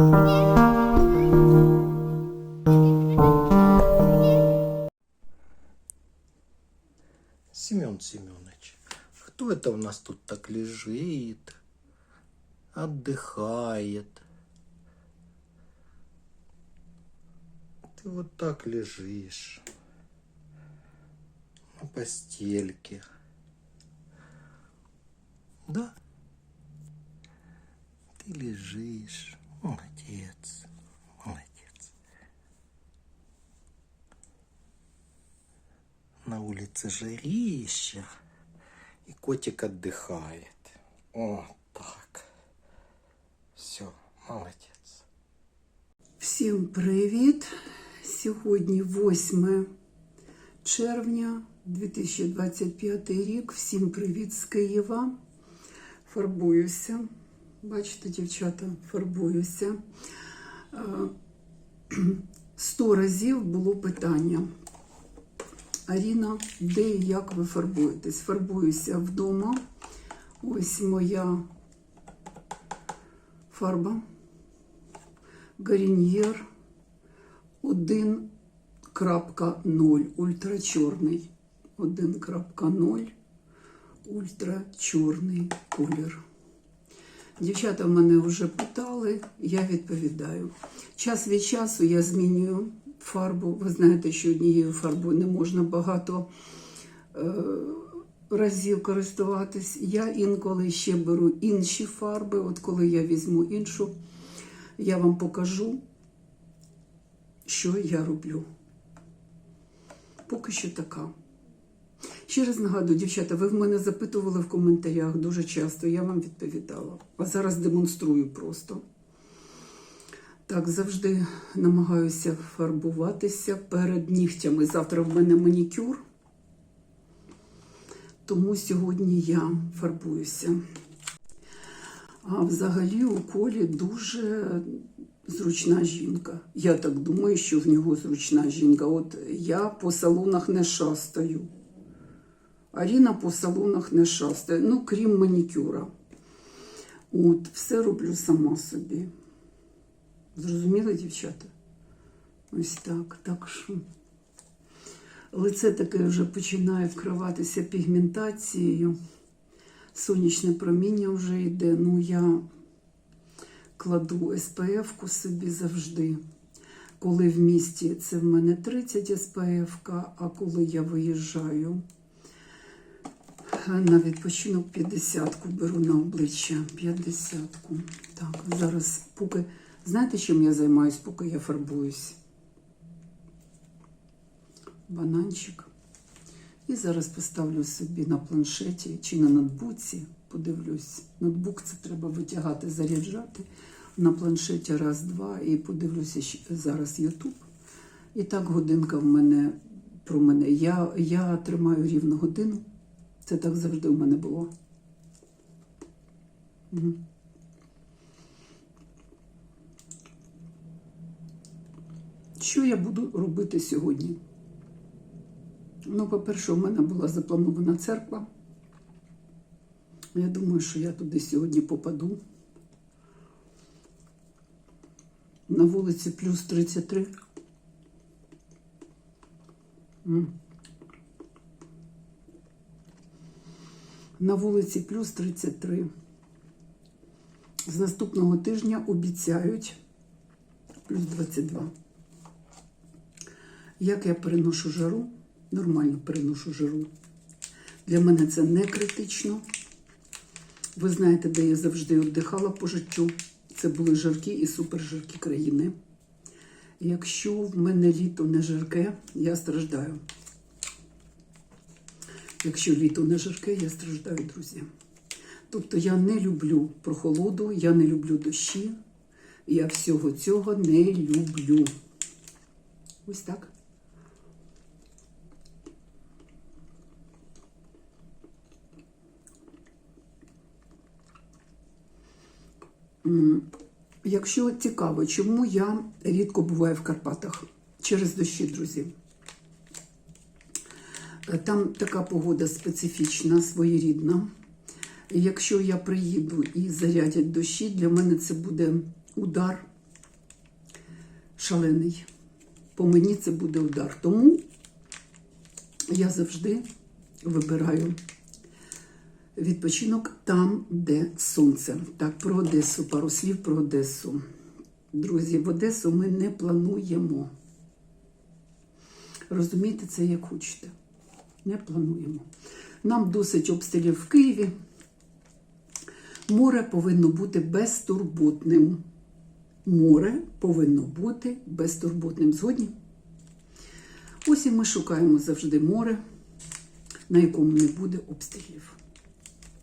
Семен Семенович, кто это у нас тут так лежит, отдыхает? Ты вот так лежишь на постельке. Да? Ты лежишь. Молодец. Молодец. На улице жарища. И котик отдыхает. Вот так. Все, молодец. Всім привіт! Сьогодні 8 червня 2025 рік. Всім привіт з Києва. Фарбуюся. Бачите, дівчата, фарбуюся. Е, Сто разів було питання. Аріна, де і як ви фарбуєтесь? Фарбуюся вдома. Ось моя фарба. Гаріньєр 1.0 ультрачорний. 1.0 ультрачорний колір. Дівчата мене вже питали, я відповідаю. Час від часу я змінюю фарбу. Ви знаєте, що однією фарбою не можна багато е, разів користуватись. Я інколи ще беру інші фарби. От коли я візьму іншу, я вам покажу, що я роблю. Поки що така. Ще раз нагадую, дівчата, ви в мене запитували в коментарях дуже часто, я вам відповідала. А зараз демонструю просто. Так, завжди намагаюся фарбуватися перед нігтями. Завтра в мене манікюр, тому сьогодні я фарбуюся. А взагалі у колі дуже зручна жінка. Я так думаю, що в нього зручна жінка. От я по салонах не шастаю. Аріна по салонах не шастає, ну, крім манікюра. От, все роблю сама собі. Зрозуміли, дівчата? Ось так. Так що лице таке вже починає вкриватися пігментацією. Сонячне проміння вже йде. Ну, я кладу SPF-ку собі завжди. Коли в місті це в мене 30 SPF, а коли я виїжджаю на відпочинок 50-ку беру на обличчя. 50-ку. Так, зараз поки. Знаєте, чим я займаюсь, поки я фарбуюсь? Бананчик. І зараз поставлю собі на планшеті чи на ноутбуці. Подивлюсь. Ноутбук це треба витягати, заряджати. На планшеті раз, два. І подивлюся зараз Ютуб. І так годинка в мене про мене. Я, я тримаю рівну годину. Це так завжди у мене було. Що я буду робити сьогодні? Ну, по-перше, у мене була запланована церква. Я думаю, що я туди сьогодні попаду. На вулиці плюс 33. М. На вулиці плюс 33. З наступного тижня обіцяють плюс 22. Як я переношу жару? Нормально переношу жару. Для мене це не критично. Ви знаєте, де я завжди віддихала по життю. Це були жаркі і супержаркі країни. Якщо в мене літо не жарке, я страждаю. Якщо літо не жарке, я страждаю, друзі. Тобто я не люблю прохолоду, я не люблю дощі, я всього цього не люблю. Ось так. Якщо цікаво, чому я рідко буваю в Карпатах через дощі, друзі. Там така погода специфічна, своєрідна. Якщо я приїду і зарядять дощі, для мене це буде удар шалений. По мені це буде удар. Тому я завжди вибираю відпочинок там, де сонце. Так, про Одесу, пару слів про Одесу. Друзі, в Одесу ми не плануємо. Розумієте це як хочете. Не плануємо. Нам досить обстрілів в Києві. Море повинно бути безтурботним. Море повинно бути безтурботним. Згодні? Ось і ми шукаємо завжди море, на якому не буде обстрілів.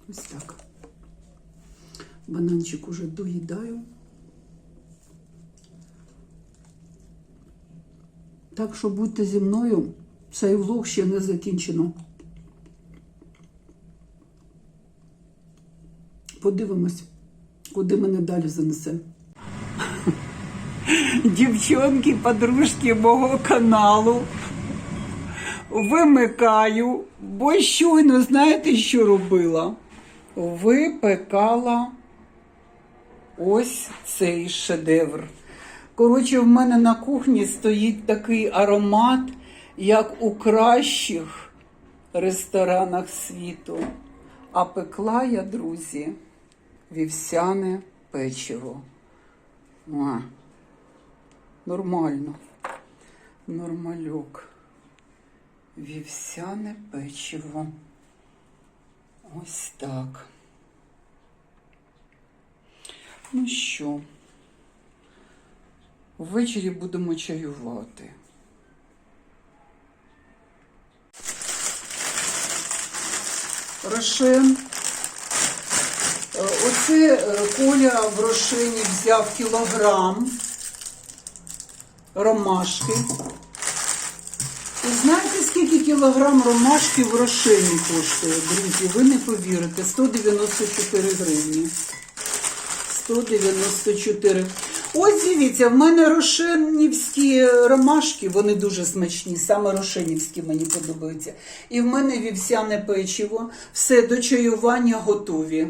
Ось так. Бананчик уже доїдаю. Так що будьте зі мною, цей влог ще не закінчено. Подивимось, куди мене далі занесе. Дівчонки, подружки мого каналу. Вимикаю, бо щойно знаєте, що робила? Випекала ось цей шедевр. Коротше, в мене на кухні стоїть такий аромат, як у кращих ресторанах світу. А пекла я, друзі, вівсяне печиво. Муа. Нормально. Нормальок. Вівсяне печиво. Ось так. Ну що, ввечері будемо чаювати. Рошен. Е, Оце е, Коля в Рошені взяв кілограм ромашки. І знаєте, скільки кілограм ромашки в Рошені коштує, друзі? Ви не повірите. 194 гривні. 194. Ось дивіться, в мене рошенівські ромашки, вони дуже смачні, саме рошенівські мені подобаються. І в мене вівсяне печиво. Все до чаювання готові.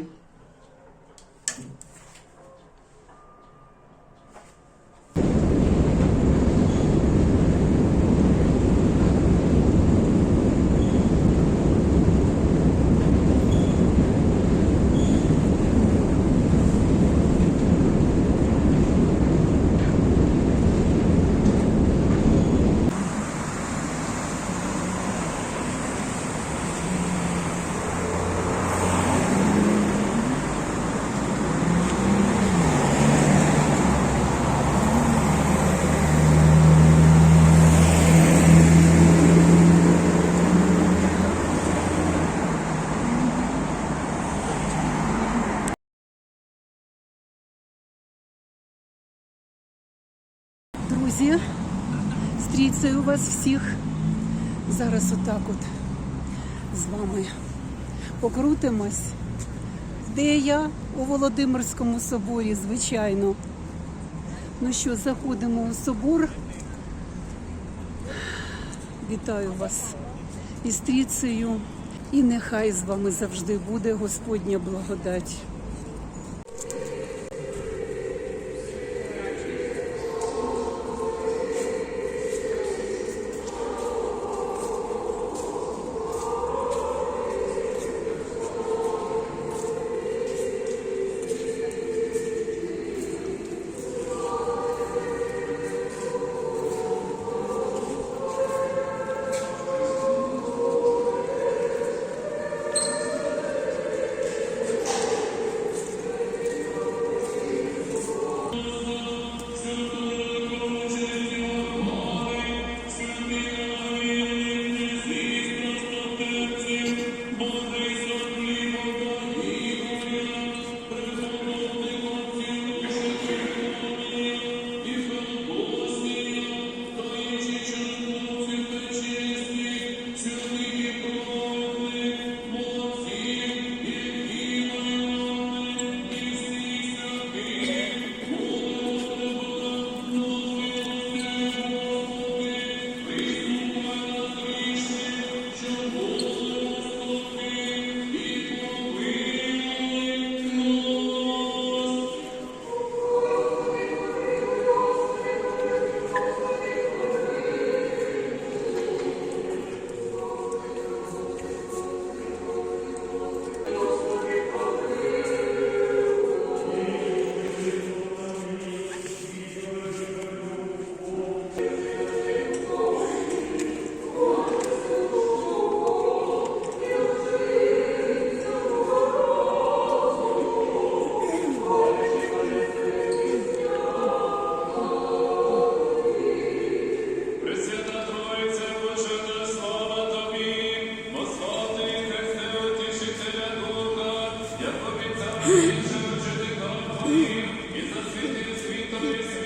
Друзі, стріцею вас всіх. Зараз отак от з вами покрутимось. Де я? У Володимирському соборі, звичайно. Ну що, заходимо у собор. Вітаю вас із стріцею. І нехай з вами завжди буде Господня благодать. Thank you.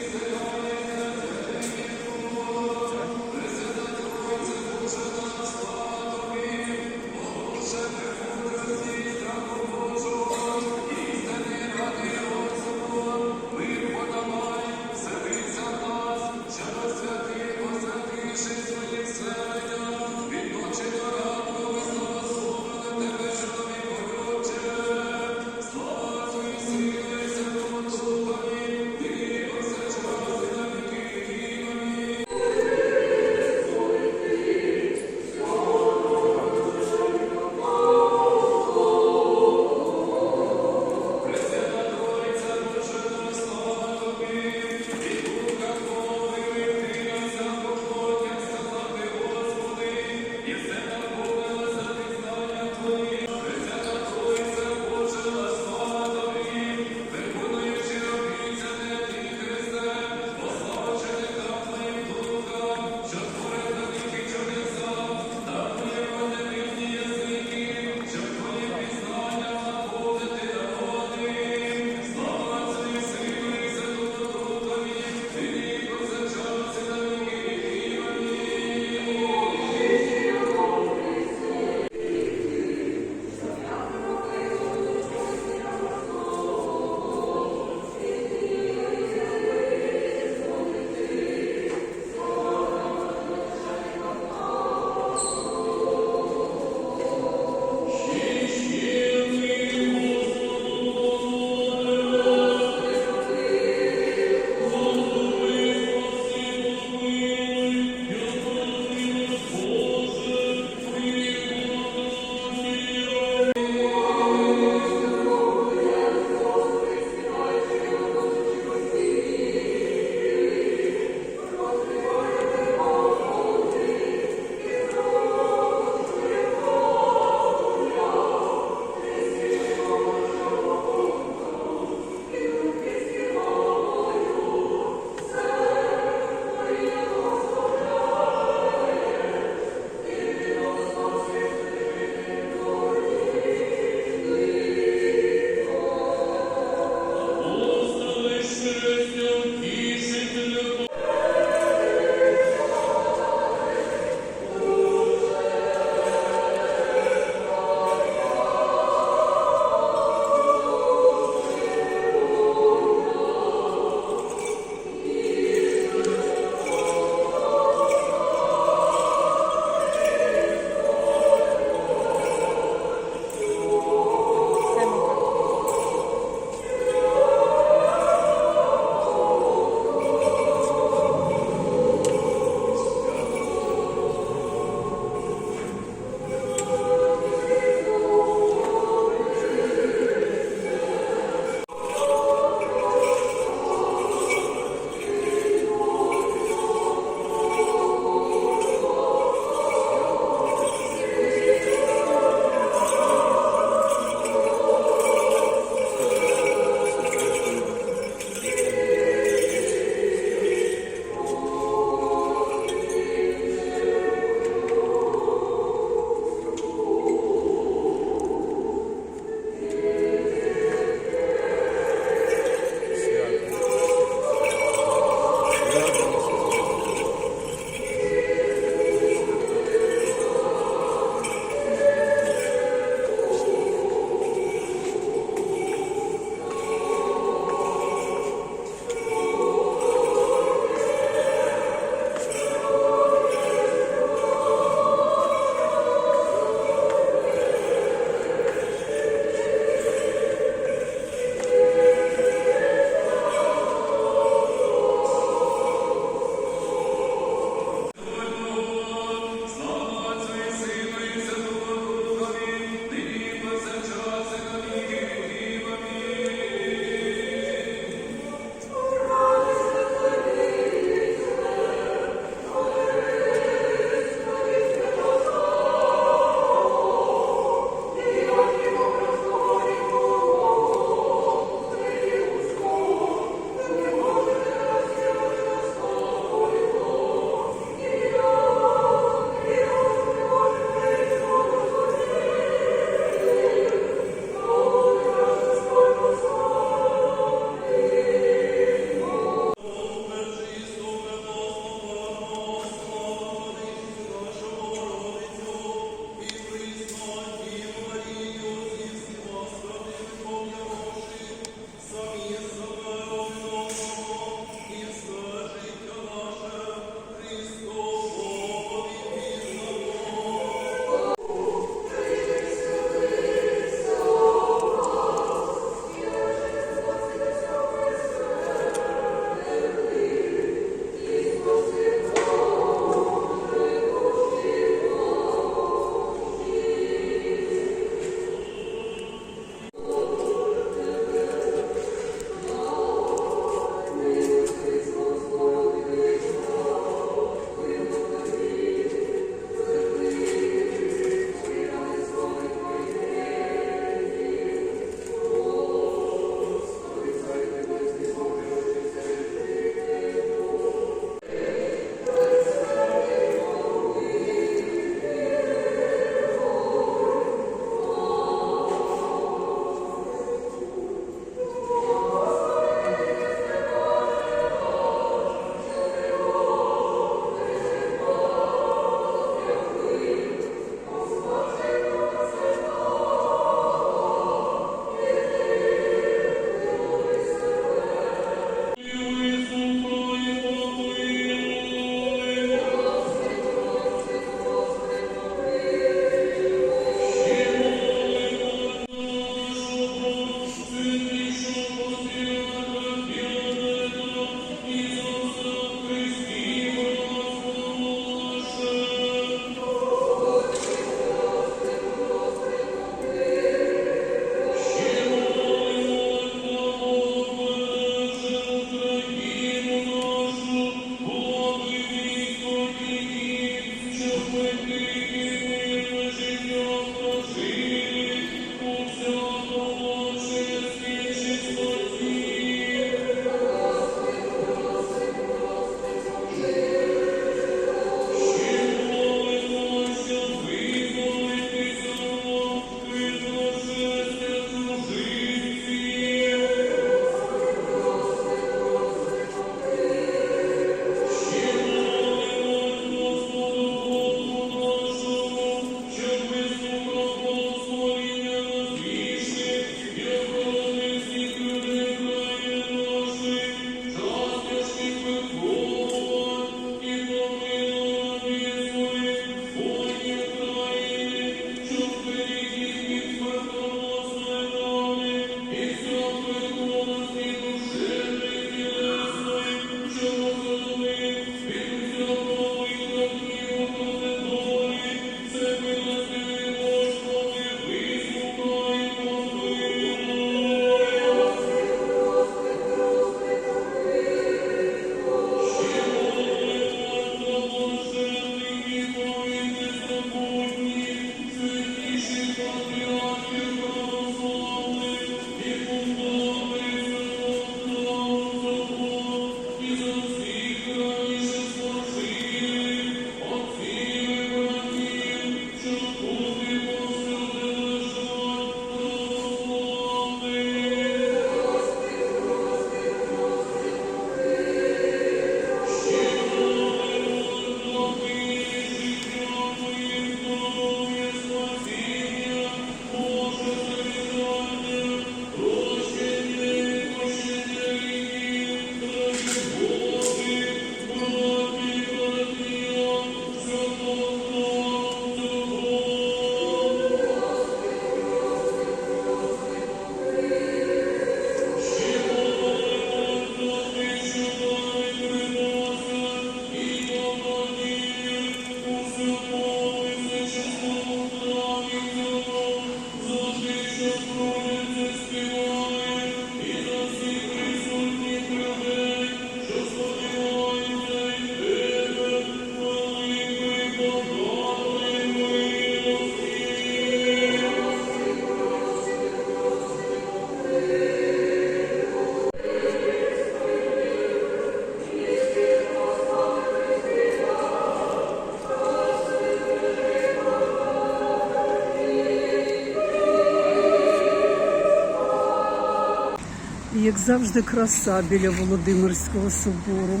Як завжди, краса біля Володимирського собору.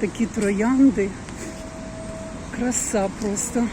Такі троянди. Краса просто.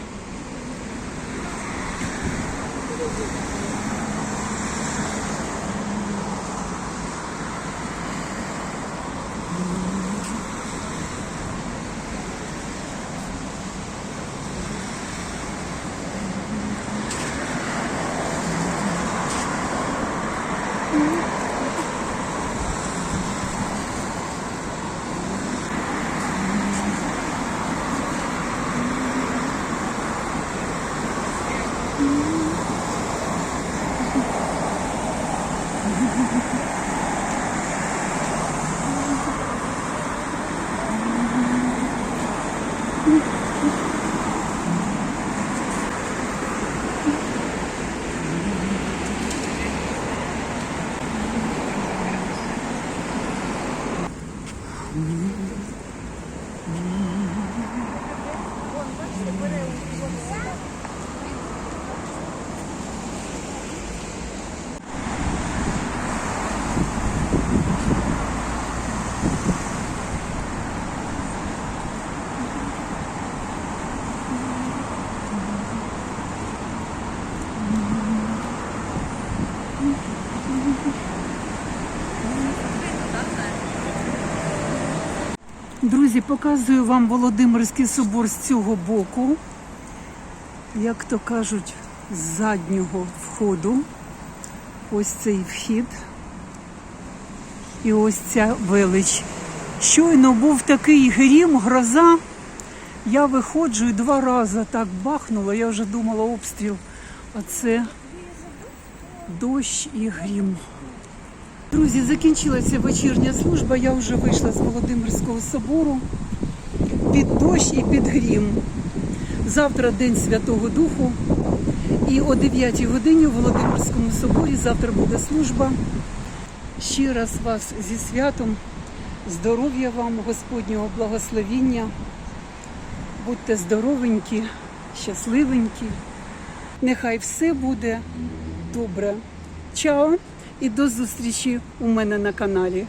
Mm-hmm. Друзі, показую вам Володимирський собор з цього боку. Як то кажуть, з заднього входу. Ось цей вхід. І ось ця велич. Щойно був такий грім, гроза. Я виходжу і два рази так бахнуло. Я вже думала обстріл. А це дощ і грім. Друзі, закінчилася вечірня служба. Я вже вийшла з Володимирського собору під дощ і під грім. Завтра День Святого Духу. І о 9 годині у Володимирському соборі завтра буде служба. Ще раз вас зі святом, здоров'я вам, Господнього благословіння. Будьте здоровенькі, щасливенькі. Нехай все буде добре. Чао і до зустрічі у мене на каналі.